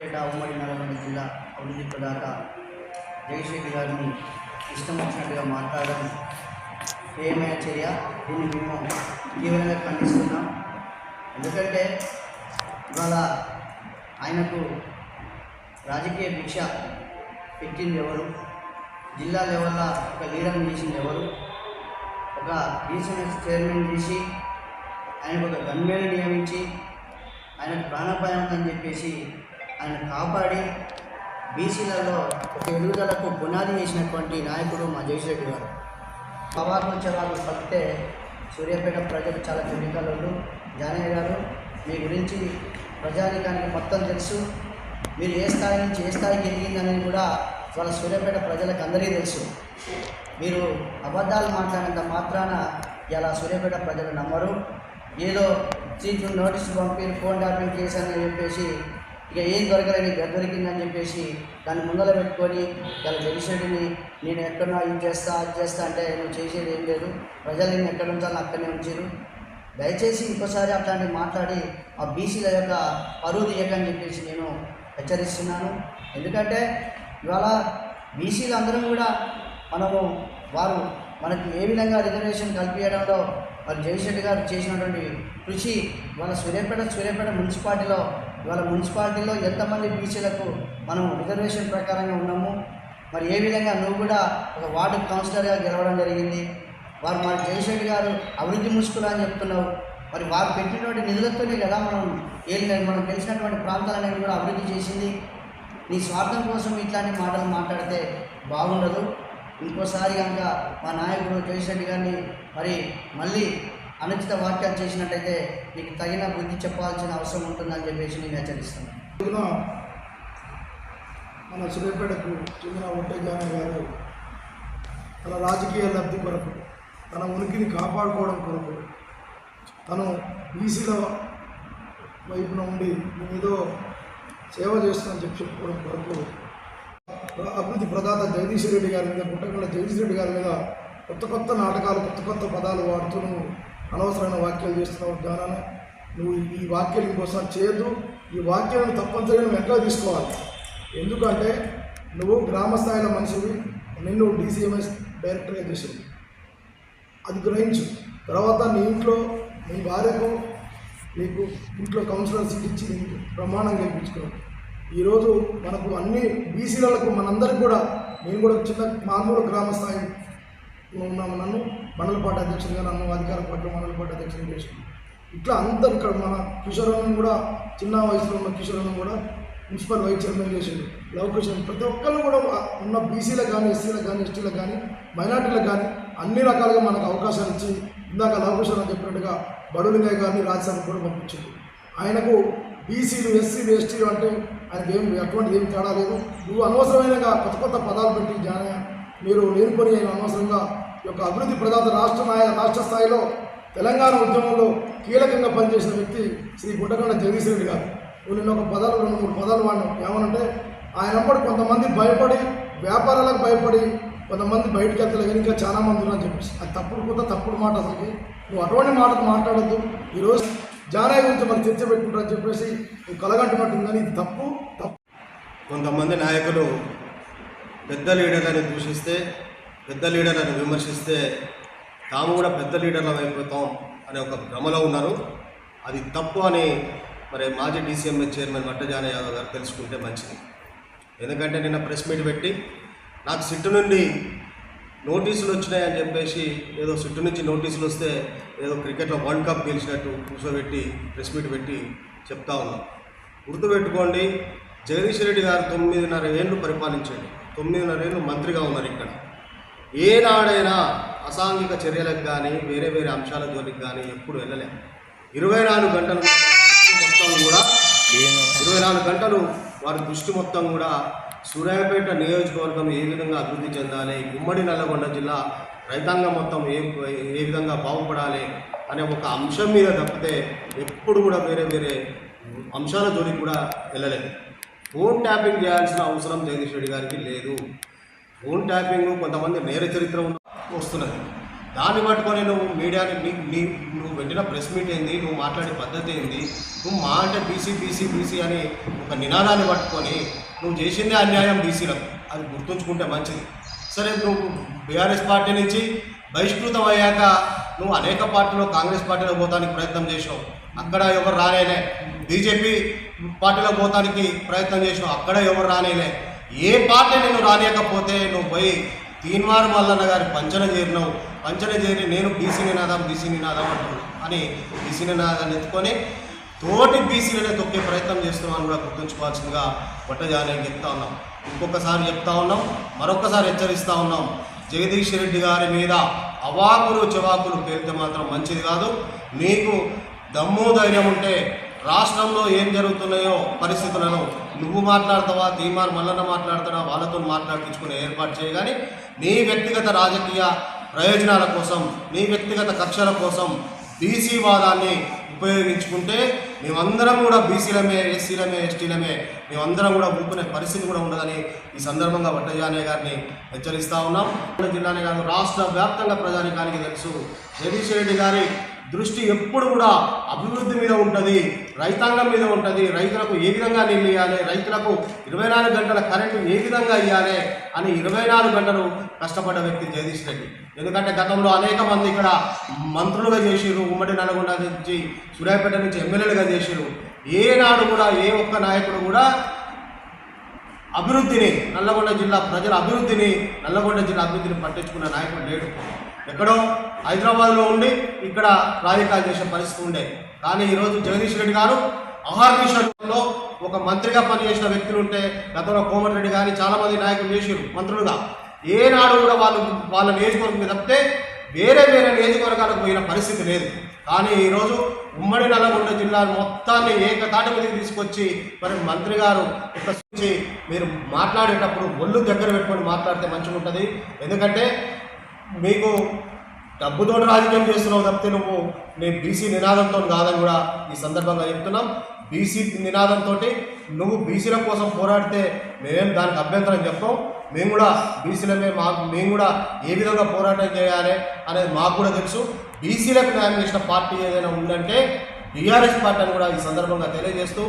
పేట ఉమ్మడి నల్గొండ జిల్లా అభివృద్ధి ప్రదాత జగశేఖర్ గారిని ఇష్టం వచ్చినట్టుగా మాట్లాడడం ఏమైన చర్య. దీన్ని మేము తీవ్రంగా ఖండిస్తున్నాం. ఎందుకంటే ఇవాళ ఆయనకు రాజకీయ భిక్ష పెట్టింది ఎవరు? జిల్లా లెవెల్లో ఒక లీడర్ని చేసింది ఎవరు? ఒక డీసీఎస్ చైర్మన్ చేసి ఆయనకు ఒక గన్మేలు నియమించి ఆయనకు ప్రాణాపాయం అని చెప్పేసి ఆయన కాపాడి బీసీలలో ఒక ఎదుగుదలకు పునాది వేసినటువంటి నాయకుడు మా జయశెట్టి గారు. పవాకుచరాలు పడితే సూర్యాపేట ప్రజలు చాలా తెలివికలు జానయ్య గారు మీ గురించి ప్రజానికానికి మొత్తం తెలుసు. మీరు ఏ స్థాయి నుంచి ఏ స్థాయికి ఎదిగిందనేది కూడా వాళ్ళ సూర్యాపేట ప్రజలకు అందరికీ తెలుసు. మీరు అబద్ధాలు మాట్లాడినంత మాత్రాన ఇలా సూర్యాపేట ప్రజలు నమ్మరు. ఏదో సీట్లు నోటీసులు పంపి ఫోన్ ట్యాపింగ్ కేసు అని చెప్పేసి ఇక ఏం దొరకలేని దొరికిందని చెప్పేసి దాన్ని ముందర పెట్టుకొని ఇలా జగశెడ్డిని నేను ఎక్కడో ఇది చేస్తా అది చేస్తా అంటే నువ్వు చేసేది ఏం లేదు. ప్రజలు నేను ఎక్కడ ఉంచాలో అక్కడనే ఉంచారు దయచేసి ఇంకోసారి అట్లాంటివి మాట్లాడి ఆ బీసీల యొక్క పరువు తీయకని చెప్పేసి నేను హెచ్చరిస్తున్నాను. ఎందుకంటే ఇవాళ బీసీలు అందరం కూడా మనము వారు మనకి ఏ విధంగా రిజర్వేషన్ కల్పించడంలో మరి జయశెట్టి గారు చేసినటువంటి కృషి వాళ్ళ సూర్యాపేట సూర్యాపేట మున్సిపాలిటీలో ఇవాళ మున్సిపాలిటీలో ఎంతమంది బీసీలకు మనం రిజర్వేషన్ ప్రకారంగా ఉన్నాము? మరి ఏ విధంగా నువ్వు కూడా ఒక వార్డు కౌన్సిలర్గా గెలవడం జరిగింది? వారు మరి జగశెట్టి గారు అభివృద్ధి ముసుకులు అని చెప్తున్నావు. మరి వారు పెట్టినటువంటి నిధులతోనే కదా మనం ఏం మనం తెలిసినటువంటి ప్రాంతాలనేవి కూడా అభివృద్ధి చేసింది. నీ స్వార్థం కోసం ఇట్లాంటి మాటలు మాట్లాడితే బాగుండదు. ఇంకోసారి కనుక మా నాయకుడు జగశెట్టి గారిని మరి మళ్ళీ అనుచిత వాక్యాలు చేసినట్టయితే నీకు తగిన బుద్ధి చెప్పాల్సిన అవసరం ఉంటుందని చెప్పేసి నేను హెచ్చరిస్తున్నాను. మన సురేపేటకు చెందిన ఒంటెజాన గారు తన రాజకీయ లబ్ధి కొరకు తన ఉనికిని కాపాడుకోవడం కొరకు తను బీసీల వైపున ఉండి ఏదో సేవ చేస్తానని చెప్పి చెప్పుకోవడం కొరకు అభివృద్ధి ప్రదాత జగదీష్ రెడ్డి గారి మీద గుట్టగల జగదీష్ రెడ్డి గారి మీద కొత్త కొత్త నాటకాలు కొత్త కొత్త పదాలు వాడుతూ అనవసరమైన వాక్యాలు చేస్తున్నావు జ్ఞానాన. నువ్వు ఈ వాక్యాలు ఇంకోసారి చేయొద్దు. ఈ వాక్యాలను తప్పనిసరిగా నువ్వు ఎట్లా తీసుకోవాలి? ఎందుకంటే నువ్వు గ్రామ స్థాయిలో మనిషివి నిన్ను డీసీఎంఎస్ డైరెక్టర్గా చేసింది. అది గ్రహించు. తర్వాత నీ ఇంట్లో నీ భార్యకు నీకు ఇంట్లో కౌన్సిలర్ సీట్ ఇచ్చి నీకు ప్రమాణం గెలిపించుకున్నావు ఈరోజు మనకు అన్ని బీసీలకు మనందరికి కూడా నేను కూడా చిన్న మామూలు గ్రామ స్థాయి ఉన్నాము నన్ను మండలపాటి అధ్యక్షుడిగా నన్ను అధికార పట్ల మండలపాటి అధ్యక్షుడిగా చేసింది. ఇట్లా అందరు ఇక్కడ మన కిషోరన్న కూడా చిన్న వయసులో ఉన్న కిషోరన్న కూడా మున్సిపల్ వైస్ చైర్మన్ చేసిండు. లవకుశన్ ప్రతి ఒక్కరు కూడా ఉన్న బీసీలకు కానీ ఎస్సీలకు కానీ ఎస్టీలకు కానీ మైనార్టీలకు కానీ అన్ని రకాలుగా మనకు అవకాశాలు ఇచ్చి ఇందాక లవకుశన్ చెప్పినట్టుగా బడులుగా కానీ రాజ్యసభకు కూడా పంపించింది ఆయనకు బీసీలు ఎస్సీలు ఎస్టీలు అంటే ఆయనకి ఏం అటువంటి ఏం తేడా లేదు. నువ్వు అనవసరమైన కొత్త కొత్త పదాలు పెట్టి జాన మీరు లేనిపోని అనవసరంగా యొక్క అభివృద్ధి ప్రదాత రాష్ట్ర నాయ రాష్ట్ర స్థాయిలో తెలంగాణ ఉద్యమంలో కీలకంగా పనిచేసిన వ్యక్తి శ్రీ గుంటకొండ జగదీశ్ రెడ్డి గారు. నిన్న ఒక పదాలు రెండు మూడు పదాలు వాడినా ఏమనంటే ఆయనప్పుడు కొంతమంది భయపడి వ్యాపారాలకు భయపడి కొంతమంది బయటకు వెళ్తలేదు ఇంకా చాలా మంది ఉన్నారని చెప్పేసి. అది తప్పుడు కూడా తప్పుడు మాట అసలుకి. నువ్వు అటువంటి మాటలు మాట్లాడద్దు. ఈరోజు జానయ్య గురించి మరి చర్చ పెట్టుకుంటారని చెప్పేసి నువ్వు కలగంటున్నట్టుందని కానీ ఇది తప్పు తప్పు. కొంతమంది నాయకులు పెద్ద లీడర్లను దూషిస్తే పెద్ద లీడర్లను విమర్శిస్తే తాము కూడా పెద్ద లీడర్లం అయిపోతాం అనే ఒక భ్రమలో ఉన్నారు. అది తప్పు అని మరి మాజీ డీసీఎంఏ చైర్మన్ వట్టజాన యాదవ్ గారు తెలుసుకుంటే మంచిది. ఎందుకంటే నిన్న ప్రెస్ మీట్ పెట్టి నాకు సిట్టు నుండి నోటీసులు వచ్చినాయని చెప్పేసి ఏదో సిట్టు నుంచి నోటీసులు వస్తే ఏదో క్రికెట్లో వరల్డ్ కప్ గెలిచినట్టు కూర్చోబెట్టి ప్రెస్ మీట్ పెట్టి చెప్తా ఉన్నాం. గుర్తుపెట్టుకోండి జగదీష్ రెడ్డి గారు తొమ్మిదిన్నర ఏళ్ళు పరిపాలించండి. తొమ్మిదిన్నర ఏళ్ళు మంత్రిగా ఉన్నారు ఇక్కడ. ఏనాడైనా అసాంఘిక చర్యలకు కానీ వేరే వేరే అంశాల జోలికి కానీ ఎప్పుడు వెళ్ళలేదు ఇరవై నాలుగు గంటలు దృష్టి మొత్తం కూడా ఇరవై నాలుగు గంటలు వారి దృష్టి మొత్తం కూడా సూర్యాపేట నియోజకవర్గం ఏ విధంగా అభివృద్ధి చెందాలి ఉమ్మడి నల్లగొండ జిల్లా రైతాంగం మొత్తం ఏ ఏ విధంగా బాగుపడాలి అనే ఒక అంశం మీద తప్పితే ఎప్పుడు కూడా వేరే వేరే అంశాల జోలికి కూడా వెళ్ళలేదు. ఫోన్ ట్యాపింగ్ చేయాల్సిన అవసరం జగదీష్ రెడ్డి గారికి లేదు. ఫోన్ ట్యాపింగ్ కొంతమంది నేర చరిత్ర వస్తున్నది. దాన్ని పట్టుకొని నువ్వు మీడియాని నీ నీ నువ్వు పెట్టిన ప్రెస్ మీట్ ఏంది? నువ్వు మాట్లాడే పద్ధతి ఏంది? నువ్వు మా అంటే బీసీ బీసీ బీసీ అని ఒక నినాదాన్ని పట్టుకొని నువ్వు చేసిందే అన్యాయం బీసీలకు. అది గుర్తుంచుకుంటే మంచిది. సరే నువ్వు బీఆర్ఎస్ పార్టీ నుంచి బహిష్కృతం అయ్యాక నువ్వు అనేక పార్టీలో కాంగ్రెస్ పార్టీలో పోతానికి ప్రయత్నం చేసావు అక్కడ ఎవరు రానేలే బీజేపీ పార్టీలో పోతానికి ప్రయత్నం చేసావు అక్కడ ఎవరు రానేలే ఏ పార్టీ నేను రానియకపోతే నువ్వు పోయి తీన్మార్ మల్లన్న గారి పంచన చేరినావు. పంచన చేరి నేను బీసీ నినాదం బీసీ నినాదం అంటున్నాను. అని బీసీ నినాదాన్ని ఎత్తుకొని తోటి బీసీలనే తొక్కే ప్రయత్నం చేస్తున్నామని కూడా గుర్తుంచుకోవాల్సిందిగా పట్టజాలని చెప్తా ఉన్నాం. ఇంకొకసారి చెప్తా ఉన్నాం. మరొకసారి హెచ్చరిస్తూ ఉన్నాం. జగదీష్ రెడ్డి గారి మీద అవాకులు చెవాకులు పేలితే మాత్రం మంచిది కాదు. నీకు దమ్ము ధైర్యం ఉంటే రాష్ట్రంలో ఏం జరుగుతున్నాయో పరిస్థితులను నువ్వు మాట్లాడతావా తీమార్ మల్లన్న మాట్లాడతావా వాళ్ళతో మాట్లాడించుకునే ఏర్పాటు చేయగాని నీ వ్యక్తిగత రాజకీయ ప్రయోజనాల కోసం నీ వ్యక్తిగత కక్షల కోసం బీసీ వాదాన్ని ఉపయోగించుకుంటే మేమందరం కూడా బీసీలమే ఎస్సీలమే ఎస్టీలమే మేమందరం కూడా ఊపుకునే పరిస్థితి కూడా ఉండదని ఈ సందర్భంగా వట్టజానే గారిని హెచ్చరిస్తూ ఉన్నాం. జిల్లానే కాదు రాష్ట్ర వ్యాప్తంగా ప్రజానికానికి తెలుసు. జగదీష్ రెడ్డి గారి దృష్టి ఎప్పుడు కూడా అభివృద్ధి మీద ఉంటుంది రైతాంగం మీద ఉంటుంది రైతులకు ఏ విధంగా నీళ్ళు ఇవ్వాలి రైతులకు ఇరవై నాలుగు గంటల కరెంటు ఏ విధంగా ఇవ్వాలి అని ఇరవై నాలుగు గంటలు కష్టపడ్డ వ్యక్తి జగదీష్ రెడ్డి. ఎందుకంటే గతంలో అనేక మంది ఇక్కడ మంత్రులుగా చేసిరు ఉమ్మడి నల్గొండ నుంచి సూర్యాపేట నుంచి ఎమ్మెల్యేలుగా చేసిరు ఏనాడు కూడా ఏ ఒక్క నాయకుడు కూడా అభివృద్ధిని నల్లగొండ జిల్లా ప్రజల అభివృద్ధిని నల్లగొండ జిల్లా అభివృద్ధిని పట్టించుకున్న నాయకుడు లేడు. ఎక్కడో హైదరాబాద్లో ఉండి ఇక్కడ రాజకీయాలు చేసే పరిస్థితి ఉండే. కానీ ఈరోజు జగదీష్ రెడ్డి గారు అహార్నిషంలో ఒక మంత్రిగా పనిచేసిన వ్యక్తులు ఉంటే గతంలో కోమటిరెడ్డి కానీ చాలామంది నాయకులు చేసారు మంత్రులుగా. ఏనాడు కూడా వాళ్ళు వాళ్ళ నియోజకవర్గం తప్పితే వేరే వేరే నియోజకవర్గాలకు పోయిన పరిస్థితి లేదు. కానీ ఈరోజు ఉమ్మడి నల్లగొండ జిల్లా మొత్తాన్ని ఏకతాటి మీదకి తీసుకొచ్చి మరి మంత్రి గారు ఇక్కడ మీరు మాట్లాడేటప్పుడు ఒళ్ళు దగ్గర పెట్టుకొని మాట్లాడితే మంచిగా ఉంటుంది ఎందుకంటే మీకు డబ్బుతో రాజకీయం చేస్తున్నావు తప్పితే నువ్వు నేను బీసీ నినాదంతో కాదని కూడా ఈ సందర్భంగా చెప్తున్నాం. బీసీ నినాదంతో నువ్వు బీసీల కోసం పోరాడితే మేమేం దానికి అభ్యంతరం చెప్పాం మేము కూడా బీసీలమే మాకు మేము కూడా ఏ విధంగా పోరాటం చేయాలి అనేది మాకు కూడా తెలుసు. బీసీలకు న్యాయం చేసిన పార్టీ ఏదైనా ఉందంటే బీఆర్ఎస్ పార్టీ అని కూడా ఈ సందర్భంగా తెలియజేస్తూ